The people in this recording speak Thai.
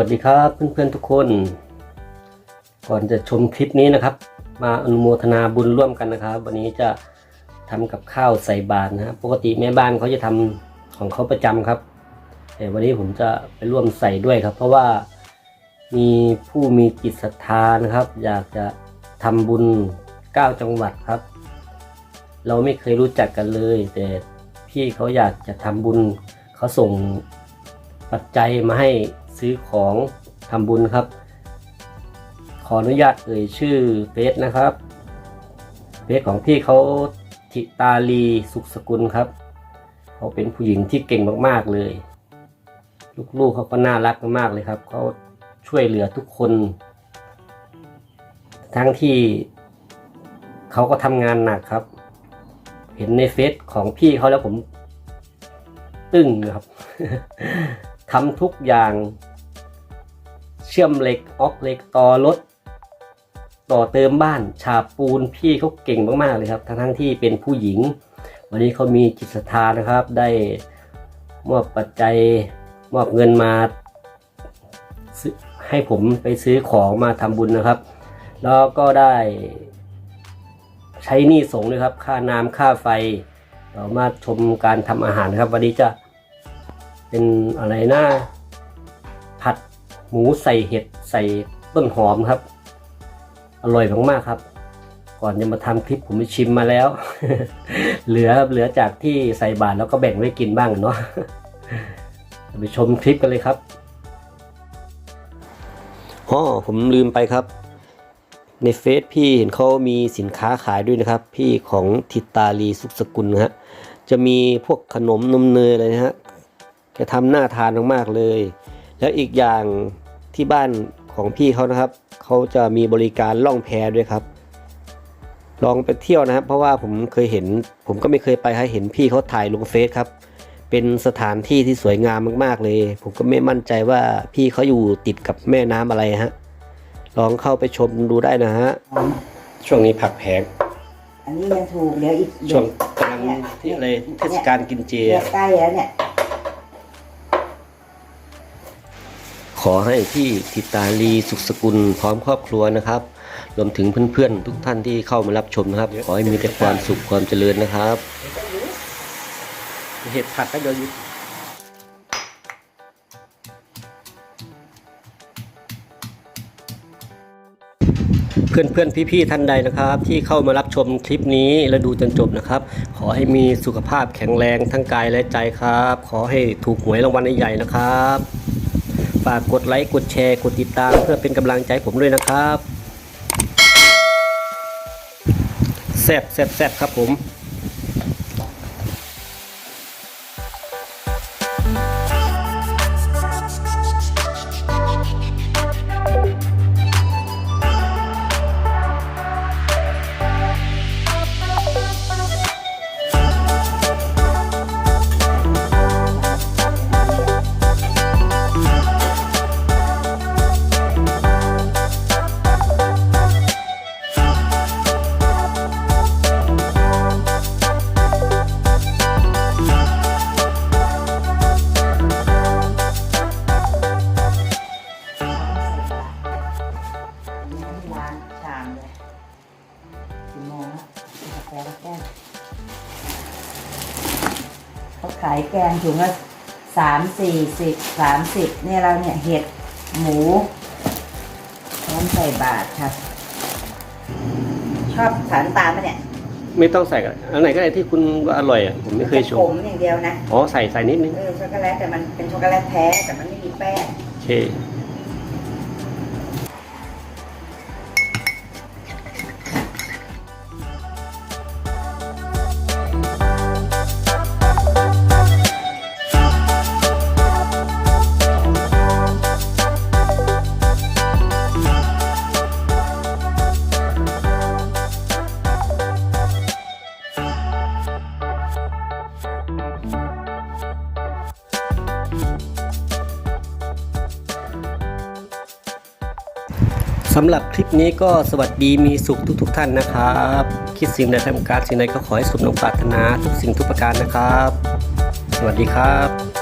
วัสดีครับเพื่อนๆทุกคน ก่อนจะชมคลิปนี้นะครับ มาอนุโมทนาบุญร่วมกันนะครับ วันนี้จะทำกับข้าวใส่บาตรนะปกติแม่บ้านเขาจะทำของเขาประจำครับ แต่วันนี้ผมจะไปร่วมใส่ด้วยครับ เพราะว่ามีผู้มีจิตศรัทธานะครับ อยากจะทำบุญเก้าจังหวัดครับ เราไม่เคยรู้จักกันเลย แต่พี่เขาอยากจะทำบุญเขาส่งปัจจัยมาให้ ซื้อของทำบุญครับ ขออนุญาตเอ่ยชื่อเฟซนะครับเฟซของพี่เขาทิตาลีสุขสกุลครับเขาเป็นผู้หญิงที่เก่งมากๆเลย ลูกๆเขาก็น่ารักมากๆเลยครับเขาช่วยเหลือทุกคน ทั้งที่เขาก็ทำงานหนักครับ เห็นในเฟซของพี่เขาแล้วผม ตึ้งเลยครับทำทุกอย่าง ชื่อมเหล็กออกเหล็กต่อรถต่อเติมบ้านฉาบปูนพี่เขาเก่งมากๆเลยครับ ทั้งทั้งๆที่เป็นผู้หญิง วันนี้เขามีจิตศรัทธานะครับ ได้มอบปัจจัยมอบเงินมาให้ผมไปซื้อของมาทำบุญนะครับ แล้วก็ได้ใช้หนี้สงฆ์ด้วยครับ ค่าน้ำค่าไฟเรามาชมการทำอาหารครับ วันนี้จะเป็นอะไรนะ หมูใส่เห็ดใส่ต้นหอมครับ อร่อยมากๆครับ ก่อนจะมาทำคลิปผมไปชิมมาแล้ว เหลือเหลือจากที่ใส่บาตรแล้วก็แบ่งไว้กินบ้างเนาะไปชมคลิปกันเลยครับอ๋อผมลืมไปครับ ในเฟซพี่เห็นเขามีสินค้าขายด้วยนะครับ พี่ของทิตาลีสุขสกุลนะฮะจะมีพวกขนมนมเนยอะไรนะฮะแกทำน่าทานมากๆเลย แล้วอีกอย่างที่บ้านของพี่เขานะครับ เขาจะมีบริการล่องแพด้วยครับ ลองไปเที่ยวนะครับ เพราะว่าผมเคยเห็น ผมก็ไม่เคยไปให้เห็นพี่เขาถ่ายลงเฟซครับ เป็นสถานที่ที่สวยงามมากๆเลย ผมก็ไม่มั่นใจว่าพี่เขาอยู่ติดกับแม่น้ำอะไรฮะ ลองเข้าไปชมดูได้นะฮะ ช่วงนี้ผักแพง อันนี้ยังถูกเดี๋ยวอีกช่วงกำลังที่อะไรเทศกาลกินเจ เดี๋ยวใกล้แล้วเนี่ย อให้พี่ทิตาลีสุขสกุลพร้อมครอบครัวนะครับ รวมถึงเพื่อนๆ ทุกท่านที่เข้ามารับชมนะครับ ขอให้มีแต่ความสุขความเจริญนะครับ เห็ดผัดก็เดี๋ยวยุเพื่อนๆพี่ๆท่านใดนะครับ ที่เข้ามารับชมคลิปนี้และดูจนจบนะครับ ขอให้มีสุขภาพแข็งแรงทั้งกายและใจครับ ขอให้ถูกหวยรางวัลใหญ่ๆนะครับ ฝากกดไลค์ กดแชร์ กดติดตาม เพื่อเป็นกำลังใจผมด้วยนะครับแซ่บแซ่บแซ่บครับผม แล้วกาแฟแล้วแก้วเขาขายแกงถุงละสามสี่สิบสามสิบเนี่ยเราเนี่ยเห็ดหมูพร้อมใส่บาตรครับ ชอบสารตาลไหมเนี่ยไม่ต้องใส่กันอันไหนก็ได้ที่คุณว่าอร่อยอะผมไม่เคยชผมมอย่างเดียวนะอ๋อใส่ใส่นิดนึงเออช็อกโกแลตแต่มันเป็นช็อกโกแลตแท้แต่มันไม่มีแป้งโอเค สำหรับคลิปนี้ก็สวัสดีมีสุขทุกๆทท่านนะครับ คิดสิ่งใดทำการสิ่งใดก็ขอให้สมนงปรารถนาทุกสิ่งทุกประการนะครับ สวัสดีครับ